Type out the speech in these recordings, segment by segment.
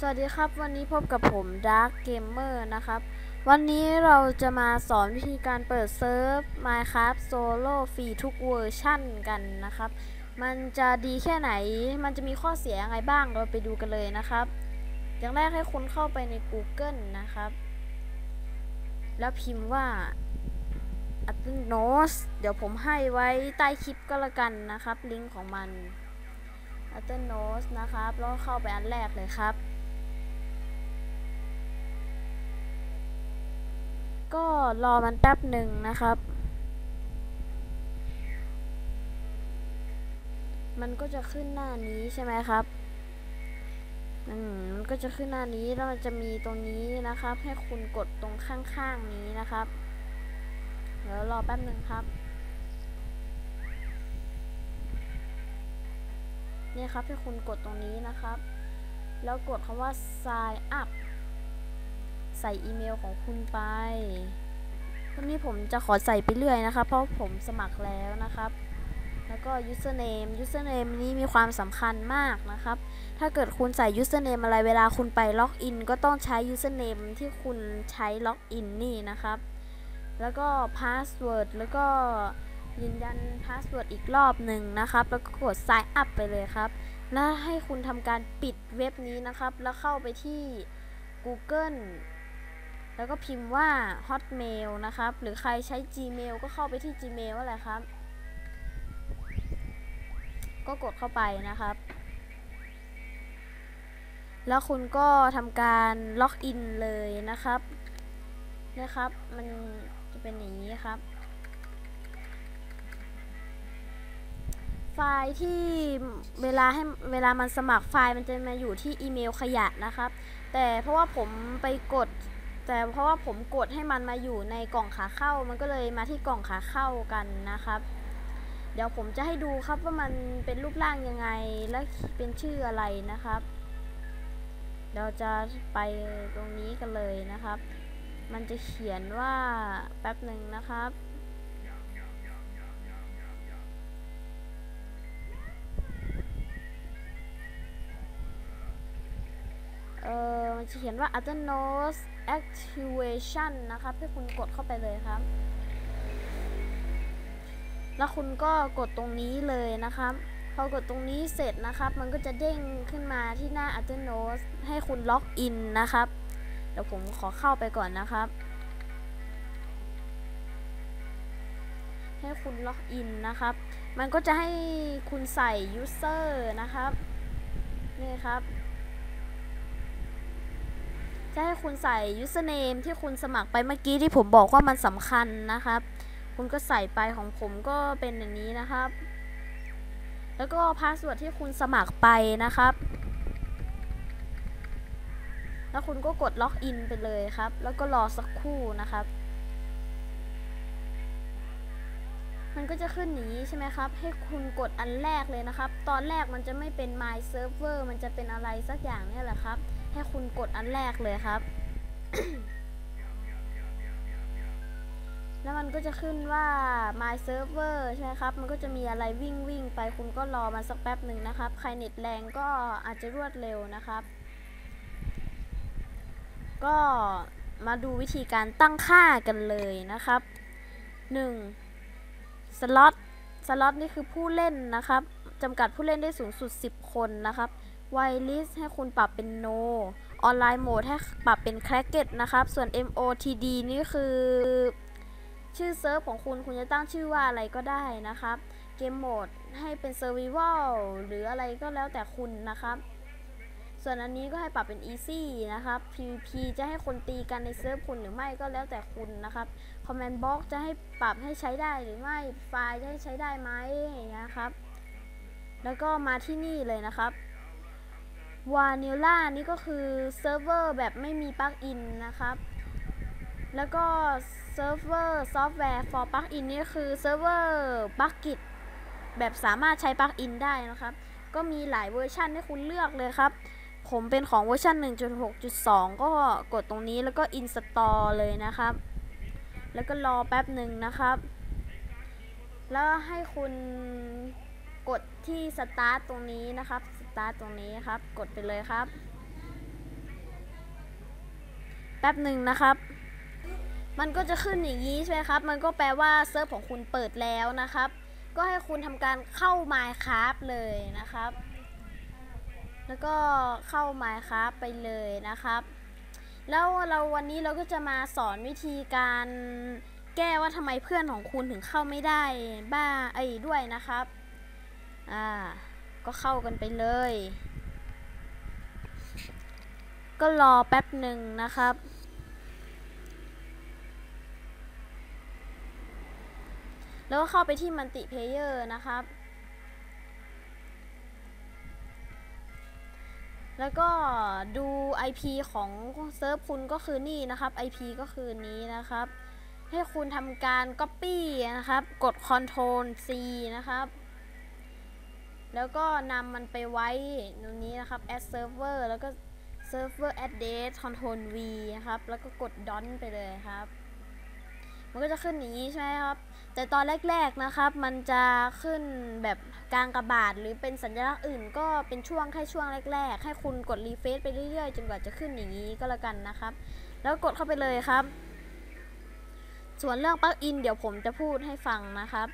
สวัสดีครับ วันนี้พบกับผม Dark Gamer นะครับ วันนี้เราจะมาสอนวิธีการเปิดเซิร์ฟ Minecraft Solo ฟรีทุกเวอร์ชั่นกันนะครับ มันจะดีแค่ไหน มันจะมีข้อเสียยังไงบ้างเราไปดูกันเลยนะครับ อย่างแรกให้คุณเข้าไปใน Google นะครับ แล้วพิมพ์ว่า a t n o s เดี๋ยวผมให้ไว้ใต้คลิปก็แล้วกันนะครับ ลิงก์ของมัน a t n o s นะครับ แล้วเข้าไปอันแรกเลยครับ ก็รอมันแป๊บหนึ่งนะครับ มันก็จะขึ้นหน้านี้ใช่ไหมครับอืมมันก็จะขึ้นหน้านี้แล้วมันจะมีตรงนี้นะครับ ให้คุณกดตรงข้างๆนี้นะครับเดี๋ยวรอแป๊บหนึ่งครับเนี่ยครับให้คุณกดตรงนี้นะครับ แล้วกดคำว่า sign up ใส่อีเมลของคุณไปวันนี้ผมจะขอใส่ไปเรื่อยนะครับเพราะผมสมัครแล้วนะครับ แล้วก็ username username นี้มีความสำคัญมากนะครับ ถ้าเกิดคุณใส่ username อะไรเวลาคุณไปล็อกอินก็ต้องใช้ username ที่คุณใช้ล็อกอินนี่นะครับ แล้วก็ password แล้วก็ยืนยัน password อีกรอบหนึ่งนะครับ แล้วก็กด sign up ไปเลยครับ แล้วให้คุณทำการปิดเว็บนี้นะครับ แล้วเข้าไปที่ Google แล้วก็พิมพ์ว่า hotmail นะครับ หรือใครใช้ gmail ก็เข้าไปที่ gmail อะไรครับ ก็กดเข้าไปนะครับ แล้วคุณก็ทำการล็อกอินเลยนะครับนะครับ มันจะเป็นอย่างนี้ครับ ไฟล์ที่เวลาให้เวลามันสมัครไฟล์มันจะมาอยู่ที่อีเมลขยะนะครับ แต่เพราะว่าผมไปกด แต่เพราะว่าผมกดให้มันมาอยู่ในกล่องขาเข้า มันก็เลยมาที่กล่องขาเข้ากันนะครับ เดี๋ยวผมจะให้ดูครับว่ามันเป็นรูปร่างยังไงและเป็นชื่ออะไรนะครับ เราจะไปตรงนี้กันเลยนะครับ มันจะเขียนว่าแป๊บหนึ่งนะครับ เออมันจะเขียนว่า a t n o s activation นะครับให้คุณกดเข้าไปเลยครับ แล้วคุณก็กดตรงนี้เลยนะครับ พอกดตรงนี้เสร็จนะครับ มันก็จะเด้งขึ้นมาที่หน้า a t n o s ให้คุณล็อกอินนะครับ เดี๋ยวผมขอเข้าไปก่อนนะครับ ให้คุณล็อกอินนะครับ มันก็จะให้คุณใส่ user นะครับ นี่ครับ จะให้คุณใส่ username ที่คุณสมัครไปเมื่อกี้ที่ผมบอกว่ามันสำคัญนะครับ คุณก็ใส่ไปของผมก็เป็นอย่างนี้นะครับ แล้วก็พาสเวิร์ดที่คุณสมัครไปนะครับ แล้วคุณก็กดล็อกอินไปเลยครับ แล้วก็รอสักครู่นะครับ มันก็จะขึ้นอย่างนี้ใช่ไหมครับ ให้คุณกดอันแรกเลยนะครับ ตอนแรกมันจะไม่เป็น my server มันจะเป็นอะไรสักอย่างเนี่ยแหละครับ ให้คุณกดอันแรกเลยครับ แล้วมันก็จะขึ้นว่า my server ใช่ไหมครับ มันก็จะมีอะไรวิ่งวิ่งไปคุณก็รอมันสักแป๊บหนึ่งนะครับ ใครเน็ตแรงก็อาจจะรวดเร็วนะครับ ก็มาดูวิธีการตั้งค่ากันเลยนะครับ 1. สล็อตสล็อตนี่คือผู้เล่นนะครับจำกัดผู้เล่นได้สูงสุด 10 คนนะครับ ไวลิสให้คุณปรับเป็น no ออนไลน์โหมดให้ปรับเป็น cracket นะครับ ส่วน MOTD นี่คือชื่อเซิร์ฟของคุณคุณจะตั้งชื่อว่าอะไรก็ได้นะครับ เกมโหมดให้เป็น survival หรืออะไรก็แล้วแต่คุณนะครับ ส่วนอันนี้ก็ให้ปรับเป็น easy นะครับ PVP จะให้คนตีกันในเซิร์ฟคุณหรือไม่ก็แล้วแต่คุณนะครับ comment box จะให้ปรับให้ใช้ได้หรือไม่ ไฟล์จะให้ใช้ได้ไหมอย่างเงี้ยครับ แล้วก็มาที่นี่เลยนะครับ Vanilla นี่ก็คือเซิร์ฟเวอร์แบบไม่มีปลั๊กอินนะครับ แล้วก็เซิร์ฟเวอร์ซอฟต์แวร์ for ปลั๊กอินนี่คือเซิร์ฟเวอร์บักกิตแบบสามารถใช้ปลั๊กอินได้นะครับ ก็มีหลายเวอร์ชันให้คุณเลือกเลยครับ ผมเป็นของเวอร์ชัน1.6.2 ก็กดตรงนี้แล้วก็ install เลยนะครับ แล้วก็รอแป๊บหนึ่งนะครับ แล้วให้คุณกดที่ start ตรงนี้นะครับ start ตรงนี้ครับ กดไปเลยครับ แป๊บหนึ่งนะครับ มันก็จะขึ้นอย่างนี้ใช่ไหมครับ มันก็แปลว่าเซิร์ฟของคุณเปิดแล้วนะครับ ก็ให้คุณทำการเข้า Minecraft เลยนะครับ แล้วก็เข้า Minecraft ไปเลยนะครับ แล้วเราวันนี้เราก็จะมาสอนวิธีการแก้ว่าทำไมเพื่อนของคุณถึงเข้าไม่ได้บ้าไอ้ด้วยนะครับ อ่า ก็เข้ากันไปเลย ก็รอแป๊บหนึ่งนะครับ แล้วก็เข้าไปที่มันติเพเยอร์นะครับ แล้วก็ดู IP ของเซิร์ฟคุณก็คือนี่นะครับ IP ก็คือนี้นะครับให้คุณทำการ Copy นะครับ กด Ctrl C นะครับ แล้วก็นำมันไปไว้ตรงนี้นะครับ add server แล้วก็ server address Ctrl V นะครับ แล้วก็กด d o n ไปเลยครับ มันก็จะขึ้นอย่างนี้ใช่ไหมครับ แต่ตอนแรกๆนะครับ มันจะขึ้นแบบกลางกระบาดหรือเป็นสัญลักษณ์อื่น ก็เป็นช่วงแค่ช่วงแรก ๆ ให้คุณกดรีเฟซไปเรื่อยๆ จนกว่าจะขึ้นอย่างนี้ก็แล้วกันนะครับ แล้วกดเข้าไปเลยครับ ส่วนเรื่องปลั๊กอินเดี๋ยวผมจะพูดให้ฟังนะครับ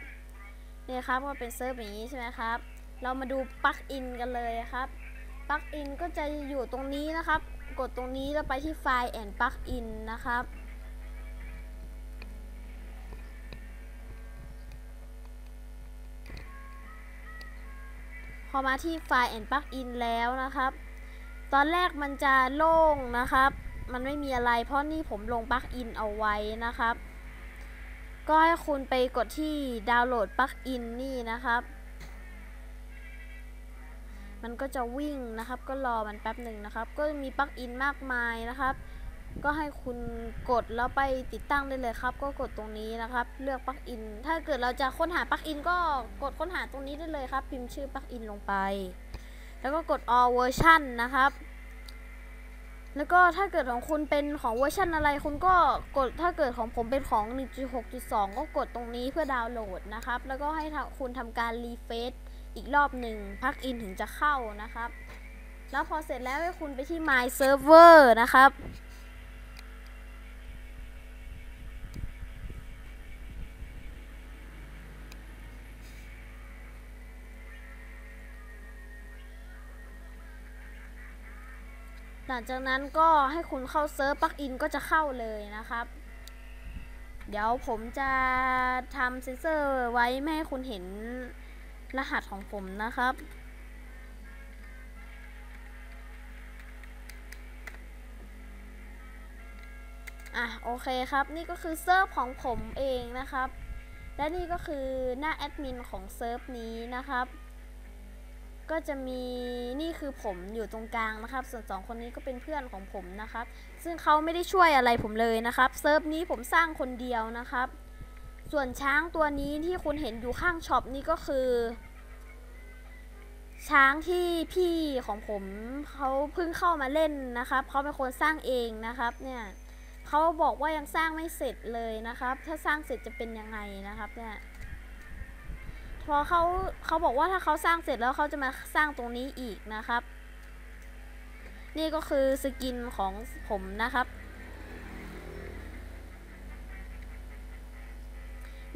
นี่ครับก็เป็นเซิร์ฟอย่างนี้ใช่ไหมครับ เรามาดูปลั๊กอินกันเลยครับปลั๊กอินก็จะอยู่ตรงนี้นะครับ กดตรงนี้แล้วไปที่ไฟล์แอนปลั๊กอินนะครับพอมาที่ไฟล์ and plugin แล้วนะครับ ตอนแรกมันจะโล่งนะครับ มันไม่มีอะไรเพราะนี่ผมลงปลั๊กอินเอาไว้นะครับ ก็ให้คุณไปกดที่ดาวน์โหลดปลั๊กอินนี่นะครับ มันก็จะวิ่งนะครับ ก็รอมันแป๊บหนึ่งนะครับ ก็มีปลั๊กอินมากมายนะครับ ก็ให้คุณกดแล้วไปติดตั้งได้เลยครับ ก็กดตรงนี้นะครับ เลือกปลั๊กอิน ถ้าเกิดเราจะค้นหาปลั๊กอินก็กดค้นหาตรงนี้ได้เลยครับ พิมพ์ชื่อปลั๊กอินลงไป แล้วก็กด all version นะครับแล้วก็ถ้าเกิดของคุณเป็นของเวอร์ชันอะไรคุณก็กดถ้าเกิดของผมเป็นของ 1.6.2 ก็กดตรงนี้เพื่อดาวน์โหลดนะครับ แล้วก็ให้คุณทำการรีเฟซ อีกรอบหนึ่งปลั๊กอินถึงจะเข้านะครับ แล้วพอเสร็จแล้วให้คุณไปที่ my server นะครับหลังจากนั้นก็ให้คุณเข้าเซิร์ฟปลักอินก็จะเข้าเลยนะครับ เดี๋ยวผมจะทำเซนเซอร์ไว้ไม่ให้คุณเห็น รหัสของผมนะครับ อะโอเคครับนี่ก็คือเซิร์ฟของผมเองนะครับ และนี่ก็คือหน้าแอดมินของเซิร์ฟนี้นะครับ ก็จะมีนี่คือผมอยู่ตรงกลางนะครับ ส่วนสองคนนี้ก็เป็นเพื่อนของผมนะครับ ซึ่งเขาไม่ได้ช่วยอะไรผมเลยนะครับ เซิร์ฟนี้ผมสร้างคนเดียวนะครับ ส่วนช้างตัวนี้ที่คุณเห็นอยู่ข้างช็อปนี่ก็คือ ช้างที่พี่ของผมเขาเพิ่งเข้ามาเล่นนะครับเขาเป็นคนสร้างเองนะครับเนี่ยเขาบอกว่ายังสร้างไม่เสร็จเลยนะครับ ถ้าสร้างเสร็จจะเป็นยังไงนะครับเนี่ยพอเขาเขาบอกว่าถ้าเขาสร้างเสร็จแล้วเขาจะมาสร้างตรงนี้อีกนะครับ นี่ก็คือสกินของผมนะครับ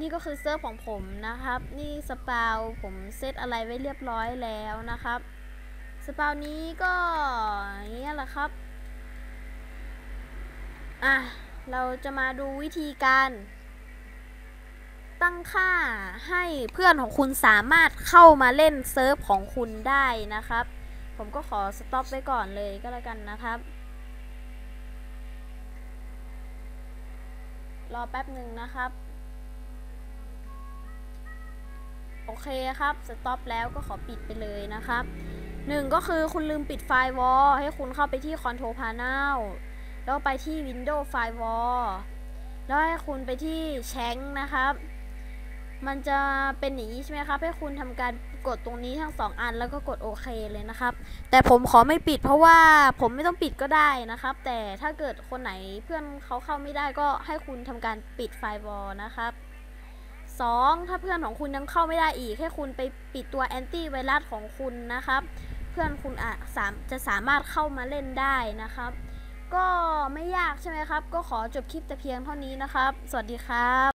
นี่ก็คือเซิร์ฟของผมนะครับ นี่สปาวผมเซตอะไรไว้เรียบร้อยแล้วนะครับ สปาวนี้ก็อย่างเงี้ยแหละครับ อะ เราจะมาดูวิธีการ ตั้งค่าให้เพื่อนของคุณสามารถเข้ามาเล่นเซิร์ฟของคุณได้นะครับ ผมก็ขอสต็อปไว้ก่อนเลยก็แล้วกันนะครับรอแป๊บหนึ่งนะครับ โอเคครับสต็อปแล้วก็ขอปิดไปเลยนะครับหนึ่งก็คือคุณลืมปิดไฟล์วอลให้คุณเข้าไปที่ Control Panel แล้วไปที่ Windows Firewall แล้วให้คุณไปที่แชงนะครับ มันจะเป็นอย่างนี้ใช่ไหมครับ ให้คุณทำการกดตรงนี้ทั้งสองอันแล้วก็กดโอเคเลยนะครับ แต่ผมขอไม่ปิดเพราะว่าผมไม่ต้องปิดก็ได้นะครับ แต่ถ้าเกิดคนไหนเพื่อนเขาเข้าไม่ได้ก็ให้คุณทำการปิดไฟวอลนะครับ 2. ถ้าเพื่อนของคุณยังเข้าไม่ได้อีก ให้คุณไปปิดตัวแอนตี้ไวรัสของคุณนะครับ เพื่อนคุณอาจสามจะสามารถเข้ามาเล่นได้นะครับ ก็ไม่ยากใช่ไหมครับ ก็ขอจบคลิปแต่เพียงเท่านี้นะครับ สวัสดีครับ